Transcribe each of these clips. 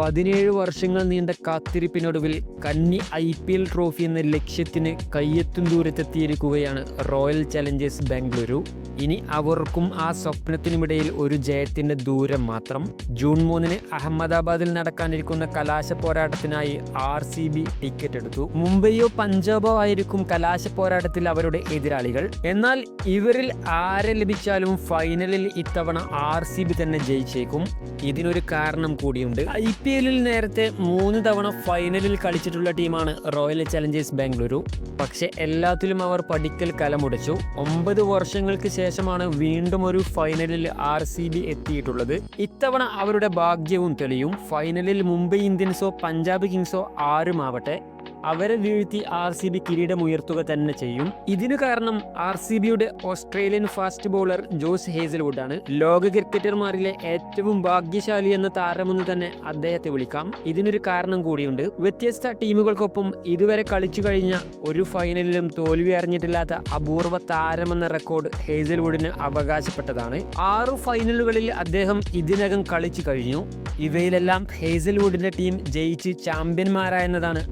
പതിനേഴ് വർഷങ്ങൾ നീണ്ട കാത്തിരിപ്പിനൊടുവിൽ കന്നി ഐ പി എൽ ട്രോഫി എന്ന ലക്ഷ്യത്തിന് കയ്യെത്തും ദൂരത്തെത്തിയിരിക്കുകയാണ് റോയൽ ചലഞ്ചേഴ്സ് ബാംഗ്ലൂരു. ഇനി അവർക്കും ആ സ്വപ്നത്തിനുമിടയിൽ ഒരു ജയത്തിന്റെ ദൂരം മാത്രം. ജൂൺ മൂന്നിന് അഹമ്മദാബാദിൽ നടക്കാനിരിക്കുന്ന കലാശ പോരാട്ടത്തിനായി ആർ സി ബി ടിക്കറ്റ് എടുത്തു മുംബൈയോ പഞ്ചാബോ ആയിരിക്കും കലാശ പോരാട്ടത്തിൽ അവരുടെ എതിരാളികൾ. എന്നാൽ ഇവരിൽ ആരെ ലഭിച്ചാലും ഫൈനലിൽ ഇത്തവണ ആർ സി ബി തന്നെ ജയിച്ചേക്കും. ഇതിനൊരു കാരണം കൂടിയുണ്ട്. ഐ പി എല്ലിൽ നേരത്തെ മൂന്ന് തവണ ഫൈനലിൽ കളിച്ചിട്ടുള്ള ടീമാണ് റോയൽ ചലഞ്ചേഴ്സ് ബാംഗ്ലൂരു. പക്ഷെ എല്ലാത്തിലും അവർ പഠിക്കൽ കലമുടച്ചു ഒമ്പത് വർഷങ്ങൾക്ക് ശേഷമാണ് വീണ്ടും ഒരു ഫൈനലിൽ ആർ സി ബി എത്തിയിട്ടുള്ളത്. ഇത്തവണ അവരുടെ ഭാഗ്യവും തെളിയും. ഫൈനലിൽ മുംബൈ ഇന്ത്യൻസോ പഞ്ചാബ് കിങ്സോ ആരുമാവട്ടെ. അവരെ വീഴ്ത്തി ആർ സി ബി കിരീടം ഉയർത്തുക തന്നെ ചെയ്യും. ഇതിനു കാരണം ആർ സി ബിയുടെ Australian fast bowler Josh Hazlewood ആണ് ലോക ക്രിക്കറ്റർമാരിലെ ഏറ്റവും ഭാഗ്യശാലി എന്ന താരമെന്ന് തന്നെ അദ്ദേഹത്തെ വിളിക്കാം. ഇതിനൊരു കാരണം കൂടിയുണ്ട്. വ്യത്യസ്ത ടീമുകൾക്കൊപ്പം ഇതുവരെ കളിച്ചു കഴിഞ്ഞ ഒരു ഫൈനലിലും തോൽവി അറിഞ്ഞിട്ടില്ലാത്ത അപൂർവ താരമെന്ന റെക്കോർഡ് ഹേസൽവുഡിന് അവകാശപ്പെട്ടതാണ്. ആറു ഫൈനലുകളിൽ അദ്ദേഹം ഇതിനകം കളിച്ചു കഴിഞ്ഞു. ഇവയിലെല്ലാം ഹേസൽവുഡിന്റെ ടീം ജയിച്ച് ചാമ്പ്യന്മാരായെന്നതാണ്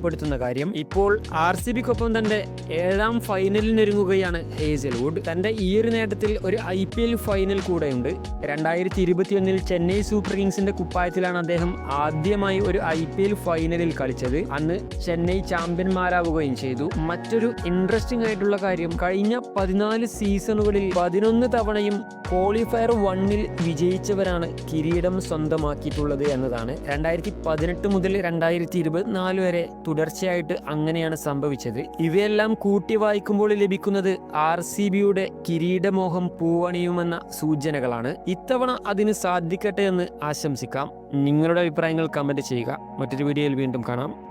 ആശ്ചര്യപ്പെടുത്തുന്ന കാര്യം ഇപ്പോൾ ആർ സി ബിക്കൊപ്പം തന്റെ ഏഴാം ഫൈനലിനൊരുങ്ങുകയാണ് ഹേസൽവുഡ് തന്റെ ഈ ഒരു നേട്ടത്തിൽ ഒരു ഐ പി എൽ ഫൈനൽ കൂടെയുണ്ട്. രണ്ടായിരത്തി ഇരുപത്തിയൊന്നിൽ ചെന്നൈ സൂപ്പർ കിങ്സിന്റെ കുപ്പായത്തിലാണ് അദ്ദേഹം ആദ്യമായി ഒരു ഐ പി എൽ ഫൈനലിൽ കളിച്ചത്. അന്ന് ചെന്നൈ ചാമ്പ്യന്മാരാവുകയും ചെയ്തു. മറ്റൊരു ഇൻട്രസ്റ്റിംഗ് ആയിട്ടുള്ള കാര്യം കഴിഞ്ഞ പതിനാല് സീസണുകളിൽ പതിനൊന്ന് തവണയും ക്വാളിഫയർ വണ്ണിൽ വിജയിച്ചവരാണ് കിരീടം സ്വന്തമാക്കിയിട്ടുള്ളത് എന്നതാണ്. രണ്ടായിരത്തി പതിനെട്ട് മുതൽ രണ്ടായിരത്തി ഇരുപത്തിനാല് വരെ തുടർച്ചയായിട്ട് അങ്ങനെയാണ് സംഭവിച്ചത്. ഇവയെല്ലാം കൂട്ടി വായിക്കുമ്പോൾ ലഭിക്കുന്നത് ആർ സി ബിയുടെ കിരീടമോഹം പൂവണിയുമെന്ന സൂചനകളാണ്. ഇത്തവണ അതിന് സാധിക്കട്ടെ എന്ന് ആശംസിക്കാം. നിങ്ങളുടെ അഭിപ്രായങ്ങൾ കമന്റ് ചെയ്യുക. മറ്റൊരു വീഡിയോയിൽ വീണ്ടും കാണാം.